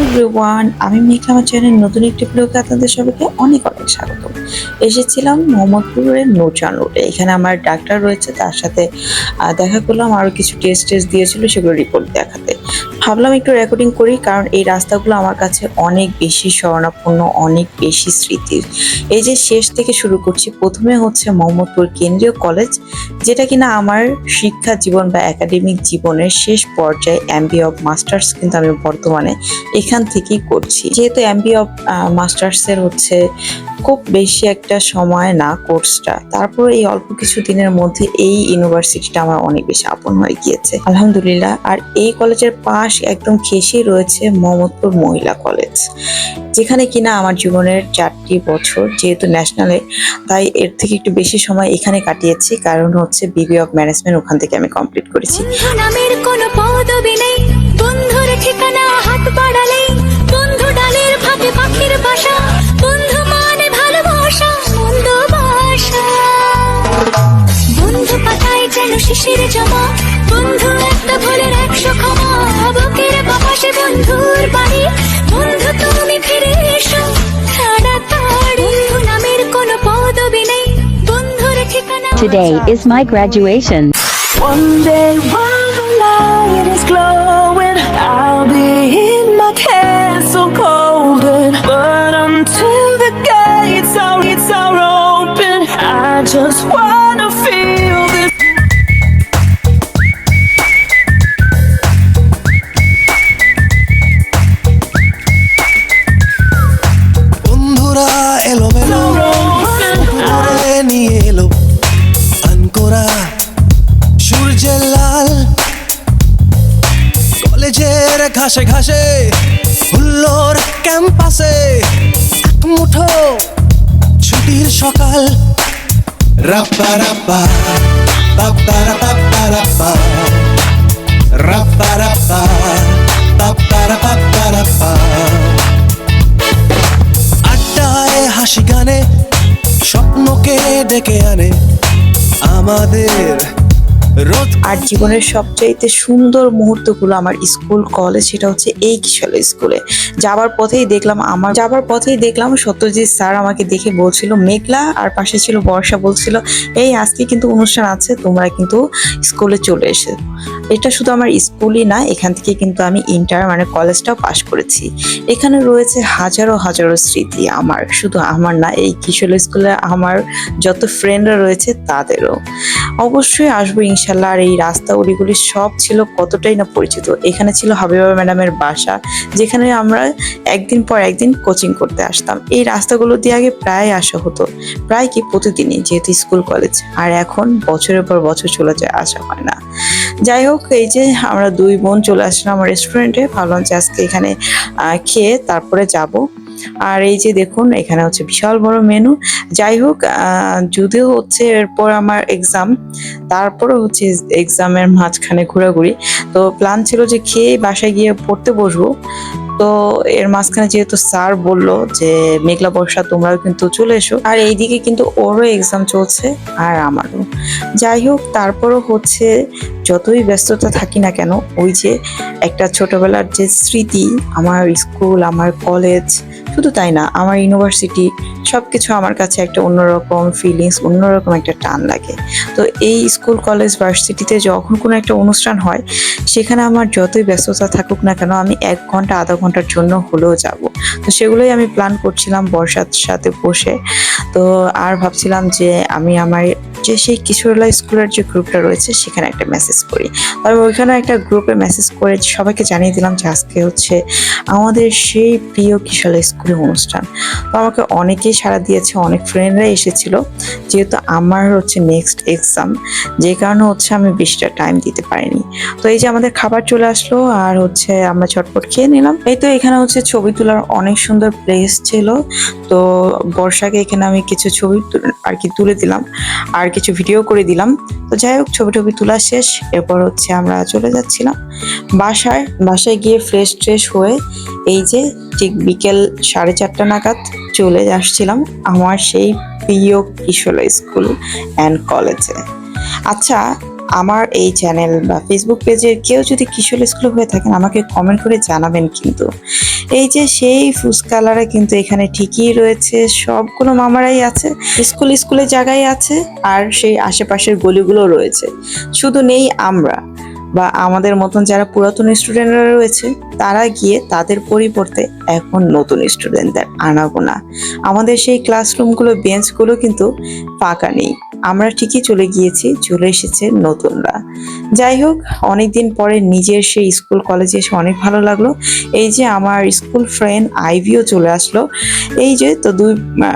Everyone আমি মেঘ আমার চ্যানেল নতুন একটি ব্লগে আপনাদের সবাইকে অনেক অনেক স্বাগত। এসেছিলাম মোহাম্মদপুরের নৌচান রোডে এখানে আমার ডাক্তার রয়েছে, তার সাথে দেখা করলাম আরও কিছু টেস্ট টেস্ট দিয়েছিল, সেগুলো রিপোর্ট দেখাতে। ভাবলাম একটু রেকর্ডিং করি, কারণ এই রাস্তাগুলো আমার কাছে অনেক বেশি স্মরণাপন্ন অনেক বেশি স্মৃতির। এই যে শেষ থেকে শুরু করছি, প্রথমে হচ্ছে মোহাম্মদপুর কেন্দ্রীয় কলেজ যেটা কিনা আমার শিক্ষা জীবন বা একাডেমিক জীবনের শেষ পর্যায়ে এমবি অফ মাস্টার্স কিন্তু আমি বর্তমানে এখান থেকেই করছি। যেহেতু এমবি অফ মাস্টার্সের হচ্ছে খুব বেশি একটা সময় না কোর্সটা। তারপর এই অল্প কিছু দিনের মধ্যে এই ইউনিভার্সিটিটা আমার অনেক বেশি আপন হয়ে গিয়েছে। আলহামদুলিল্লাহ, আর এই কলেজের পাশ একদম ঘেঁষেই রয়েছে মোহাম্মদপুর মহিলা কলেজ, যেখানে কিনা আমার জীবনের চারটি বছর যেহেতু ন্যাশনালে, তাই এর থেকে একটু বেশি সময় এখানে কাটিয়েছি। কারণ হচ্ছে বিবি অফ ম্যানেজমেন্ট ওখান থেকে আমি কমপ্লিট করেছি। বন্ধুর ঠিকানা হাত বন্ধু ডালের পাখির বাসা। পাতায় যেন শিশির জমা বন্ধু একটা ভুলের একশো ক্ষমা বুকের বাপাসে বন্ধুর বাড়ি বন্ধু তুমি ফিরে এসো তাড়াতাড়ি বন্ধু নামের কোনো পদবি নেই বন্ধুর ঠিকানা Today is my graduation. One day while the light is glowing, I'll be in my castle golden. But until the gates are, gates are open, I just wanna ঘাসে ঘাসে হুল্লোর ক্যাম্পাসে। এক মুঠো ছুটির সকাল। রাপ্পা রাব্বা পাপ্পা রাপ্পা রাপ্পা রাপ্পা রাপ্পা পাপ্পা রাপ্পা রাপ্পা আড্ডায় হাসি গানে স্বপ্নকে ডেকে আনে আমাদের আর জীবনের সবচাইতে সুন্দর মুহূর্তগুলো আমার স্কুল কলেজ সেটা হচ্ছে এই কিশোর স্কুলে? যাবার পথেই দেখলাম আমার, যাবার পথেই দেখলাম সত্যজিৎ স্যার আমাকে দেখে বলছিল, মেঘলা। আর পাশে ছিল বর্ষা, বলছিল, এই, আজকে কিন্তু অনুষ্ঠান আছে, তোমরা কিন্তু স্কুলে চলে এসে। এটা শুধু আমার স্কুলই না, এখান থেকে কিন্তু আমি ইন্টার মানে কলেজটাও পাশ করেছি। এখানে রয়েছে হাজারো হাজারো স্মৃতি আমার, শুধু আমার না, এই কিশোর স্কুলে আমার যত ফ্রেন্ডরা রয়েছে, তাদেরও। অবশ্যই আসব ইনশাল্লাহ, আর এই রাস্তা উড়িগুলি সব ছিল কতটাই না পরিচিত। এখানে ছিল হাবিবা ম্যাডামের বাসা। যেখানে আমরা একদিন পর একদিন কোচিং করতে আসতাম। এই রাস্তাগুলো দিয়ে আগে প্রায় আসা হতো। প্রায় কি প্রতিদিনই, যেহেতু স্কুল কলেজ আর এখন বছরের পর বছর চলে যায়, আসা হয় না। যাই হোক, এই যে আমরা দুই বোন চলে আসলাম রেস্টুরেন্টে ভাবলাম যে আজকে এখানে খেয়ে তারপরে যাব। আর এই যে দেখুন, এখানে হচ্ছে বিশাল বড় মেনু যাই হোক যদিও হচ্ছে এরপর আমার এক্সাম তারপরে হচ্ছে এক্সামের মাঝখানে ঘোরাঘুরি। তো প্ল্যান ছিল যে খেয়ে বাসায় গিয়ে পড়তে বসবো। তো এর মাঝখানে যেহেতু স্যার বলল যে, মেঘলা বর্ষা, তোমরাও কিন্তু চলে এসো। আর এইদিকে কিন্তু ওরও এক্সাম চলছে আর আমারও। যাই হোক, তারপরও হচ্ছে যতই ব্যস্ততা থাকি না কেন, ওই যে একটা ছোটবেলার যে স্মৃতি, আমার স্কুল, আমার কলেজ শুধু তাই না, আমার ইউনিভার্সিটি সব কিছু আমার কাছে একটা অন্যরকম ফিলিংস অন্যরকম একটা টান লাগে। তো এই স্কুল কলেজ ভার্সিটিতে যখন কোনো একটা অনুষ্ঠান হয়, সেখানে আমার যতই ব্যস্ততা থাকুক না কেন, আমি এক ঘণ্টা, আধা ঘণ্টার জন্য হলেও যাব। তো সেগুলোই আমি প্ল্যান করছিলাম বর্ষার সাথে বসে। তো আর ভাবছিলাম যে আমি আমার যে সেই কিশোরলা স্কুলের যে গ্রুপটা রয়েছে, সেখানে একটা মেসেজ করি। তবে ওইখানে একটা গ্রুপে মেসেজ করে সবাইকে জানিয়ে দিলাম যে আজকে হচ্ছে আমাদের সেই প্রিয় কিশোরলা স্কুলের অনুষ্ঠান। তো আমাকে অনেকেই সাড়া দিয়েছে, অনেক ফ্রেন্ডরা এসেছিল, যেহেতু আমার হচ্ছে নেক্সট এক্সাম যে কারণে হচ্ছে আমি বেশিটা টাইম দিতে পারিনি। তো এই যে আমাদের খাবার চলে আসলো, আর হচ্ছে আমরা চটপট খেয়ে নিলাম। এই তো এখানে হচ্ছে ছবি তোলার অনেক সুন্দর প্লেস ছিল। তো বর্ষাকে এখানে আমি কিছু ছবি আর কি তুলে দিলাম। আর কিছু ভিডিও করে দিলাম। তো যাই হোক, ছবি টবি তোলা শেষ। এরপর হচ্ছে আমরা চলে যাচ্ছিলাম বাসায়। বাসায় গিয়ে ফ্রেশ ট্রেশ হয়ে এই যে ঠিক বিকেল সাড়ে চারটা নাগাদ চলে আসছিলাম আমার সেই প্রিয় কিশোর স্কুল অ্যান্ড কলেজে আচ্ছা আমার এই চ্যানেল বা ফেসবুক পেজের কেউ যদি কিশোর স্কুলে হয়ে থাকেন, আমাকে কমেন্ট করে জানাবেন কিন্তু। এই যে সেই ফুসকালারা কিন্তু এখানে ঠিকই রয়েছে, সবগুলো মামারাই আছে স্কুল স্কুলে জায়গায় আছে, আর সেই আশেপাশের গলিগুলো রয়েছে। শুধু নেই আমরা বা আমাদের মতন যারা পুরাতন স্টুডেন্টরা রয়েছে, তারা গিয়ে তাদের পরিবর্তে এখন নতুন স্টুডেন্টদের আনাগোনা। আমাদের সেই ক্লাসরুমগুলো বেঞ্চগুলো কিন্তু ফাঁকা নেই। আমরা ঠিকই চলে গিয়েছি, চলে এসেছে নতুনরা। যাই হোক, অনেকদিন পরে নিজের সেই স্কুল কলেজে এসে অনেক ভালো লাগল। এই যে আমার স্কুল ফ্রেন্ড আইভিও চলে আসলো। এই যে তো দুই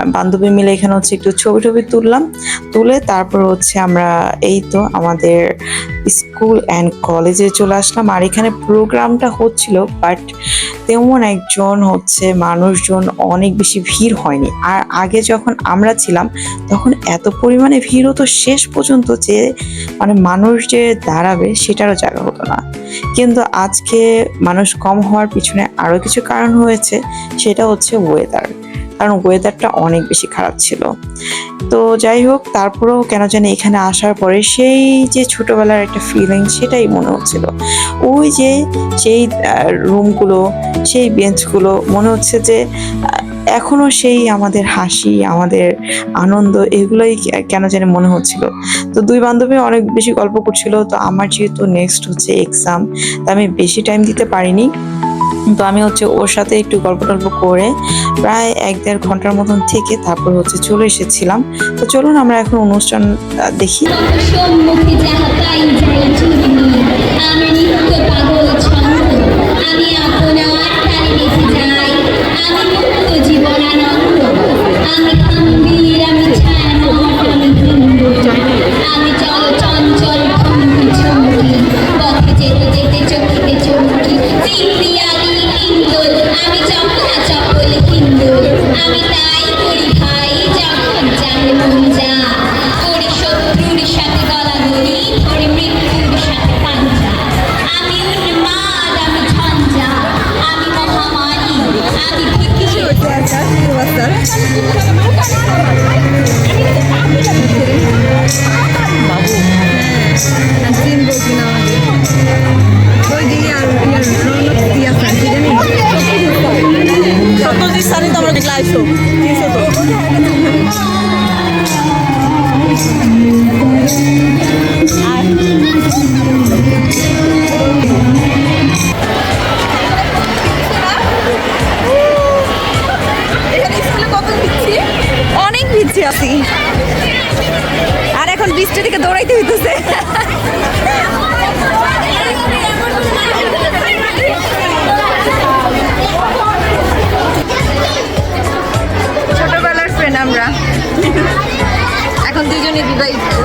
বান্ধবী মিলে এখানে হচ্ছে একটু ছবি টবি তুললাম। তুলে তারপর হচ্ছে আমরা, এই তো আমাদের স্কুল অ্যান্ড কলেজে চলে আসলাম। আর এখানে প্রোগ্রামটা হচ্ছিল বাট তেমন একজন হচ্ছে মানুষজন অনেক বেশি ভিড় হয়নি। আর আগে যখন আমরা ছিলাম, তখন এত পরিমাণে ভিড় হতো শেষ পর্যন্ত যে মানে মানুষ যে দাঁড়াবে সেটারও জায়গা হতো না। কিন্তু আজকে মানুষ কম হওয়ার পিছনে আরও কিছু কারণ হয়েছে, সেটা হচ্ছে ওয়েদার কারণ ওয়েদারটা অনেক বেশি খারাপ ছিল। তো যাই হোক, তারপরেও কেন জানি এখানে আসার পরে সেই যে ছোটোবেলার একটা ফিলিং সেটাই মনে হচ্ছিল। ওই যে সেই রুমগুলো সেই বেঞ্চগুলো মনে হচ্ছে যে এখনও সেই আমাদের হাসি, আমাদের আনন্দ এগুলোই কেন জানি মনে হচ্ছিল। তো দুই বান্ধবী অনেক বেশি গল্প করছিল। তো আমার যেহেতু নেক্সট হচ্ছে এক্সাম তা আমি বেশি টাইম দিতে পারিনি। তো আমি হচ্ছে ওর সাথে একটু গল্প টল্প করে প্রায় এক দেড় ঘণ্টার মতন থেকে তারপর হচ্ছে চলে এসেছিলাম। তো চলুন আমরা এখন অনুষ্ঠান দেখি। থেকে দৌড়াইতে হইতেছে। ছোটবেলার ফ্রেন্ড আমরা। এখন দুজনে বিবাহিত।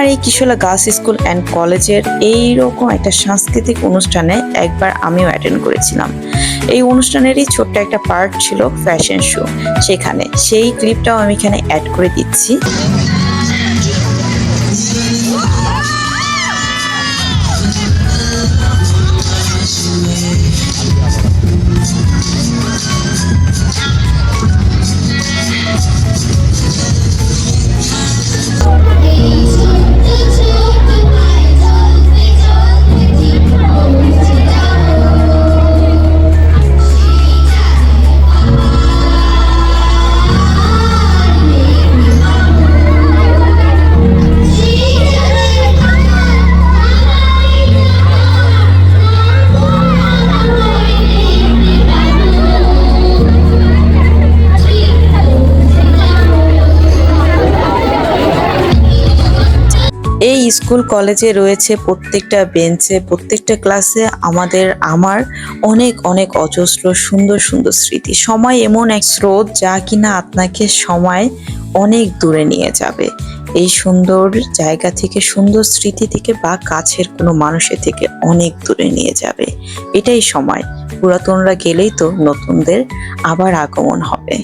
আমার এই কিশোলা গার্লস স্কুল অ্যান্ড কলেজের এইরকম একটা সাংস্কৃতিক অনুষ্ঠানে একবার আমিও অ্যাটেন্ড করেছিলাম। এই অনুষ্ঠানেরই ছোট্ট একটা পার্ট ছিল ফ্যাশন শো সেখানে সেই ক্লিপটাও আমি এখানে অ্যাড করে দিচ্ছি। স্কুল, কলেজে রয়েছে প্রত্যেকটা বেঞ্চে, প্রত্যেকটা ক্লাসে আমাদের, আমার অনেক অনেক অজস্র, সুন্দর সুন্দর স্মৃতি। সময় এমন এক স্রোত যা কিনা আপনাকে সময় অনেক দূরে নিয়ে যাবে। এই সুন্দর জায়গা থেকে, সুন্দর স্মৃতি থেকে বা কাছের কোনো মানুষের থেকে অনেক দূরে নিয়ে যাবে। এটাই সময়। পুরাতনরা গেলেই তো নতুনদের আবার আগমন হবে।